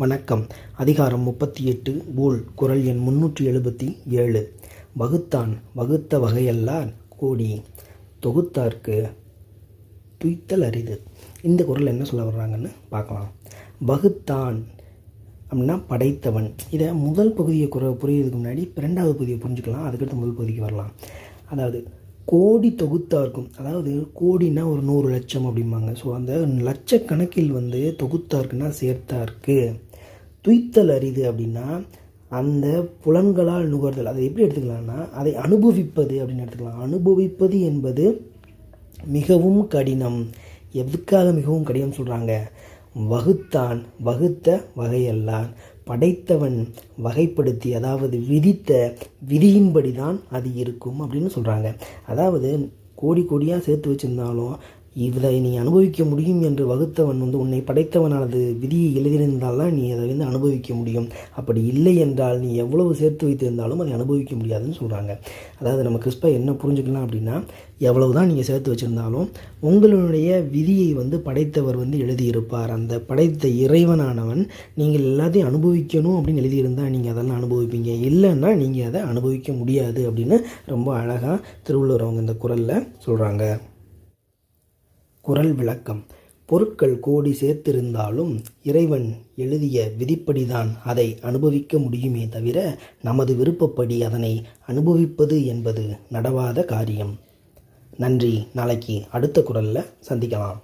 வணக்கம். அதிகாரம் முப்பத்தி எட்டு போல் குரல் எண் முன்னூற்றி எழுபத்தி ஏழு. வகுத்தான் வகுத்த வகையல்லார் கோடி. தொகுத்தார்க்கு துய்த்தல் அரிது. இந்த குரல் என்ன சொல்ல வர்றாங்கன்னு பார்க்கலாம். வகுத்தான் அப்படின்னா படைத்தவன். இதை முதல் பகுதியை குற புரியுறதுக்கு முன்னாடி ரெண்டாவது பகுதியை புரிஞ்சுக்கலாம். அதுக்கடுத்து முதல் பகுதிக்கு வரலாம். அதாவது கோடி தொகுத்தார்க்கும் அதாவது கோடினா ஒரு நூறு லட்சம் அப்படிம்பாங்க. ஸோ அந்த லட்சக்கணக்கில் வந்து தொகுத்தார்க்குன்னா சேர்த்தார்க்கு. துய்த்தல் அரிது அப்படின்னா அந்த புலன்களால் நுகர்தல். அதை எப்படி எடுத்துக்கலாம்னா அதை அனுபவிப்பது அப்படின்னு எடுத்துக்கலாம். அனுபவிப்பது என்பது மிகவும் கடினம். எதுக்காக மிகவும் கடினம் சொல்கிறாங்க வகுத்தான் வகுத்த வகையல்லான். படைத்தவன் வகைப்படுத்தி அதாவது விதித்த விதியின்படி தான் அது இருக்கும் அப்படின்னு சொல்கிறாங்க அதாவது கோடி கோடியாக சேர்த்து வச்சுருந்தாலும் இதை நீ அனுபவிக்க முடியும் என்று வகுத்தவன் வந்து உன்னை படைத்தவனானது விதியை எழுதியிருந்தால்தான் நீ அதை வந்து அனுபவிக்க முடியும். அப்படி இல்லை என்றால் நீ எவ்வளவு சேர்த்து வைத்திருந்தாலும் அதை அனுபவிக்க முடியாதுன்னு சொல்கிறாங்க அதாவது நம்ம கிறிஸ்பா என்ன புரிஞ்சுக்கலாம் அப்படின்னா எவ்வளவு தான் நீங்கள் சேர்த்து வச்சுருந்தாலும் உங்களுடைய விதியை வந்து படைத்தவர் வந்து எழுதியிருப்பார். அந்த படைத்த இறைவனானவன் நீங்கள் எல்லாத்தையும் அனுபவிக்கணும் அப்படின்னு எழுதியிருந்தால் நீங்கள் அதெல்லாம் அனுபவிப்பீங்க. இல்லைன்னா நீங்கள் அதை அனுபவிக்க முடியாது அப்படின்னு ரொம்ப அழகாக திருவள்ளுவர் அவங்க இந்த குரலில் சொல்கிறாங்க குரல் விளக்கம். பொருட்கள் கோடி சேர்த்திருந்தாலும் இறைவன் எழுதிய விதிப்படிதான் அதை அனுபவிக்க முடியுமே தவிர நமது விருப்பப்படி அதனை அனுபவிப்பது என்பது நடவாத காரியம். நன்றி. நாளைக்கு அடுத்த குரலில் சந்திக்கலாம்.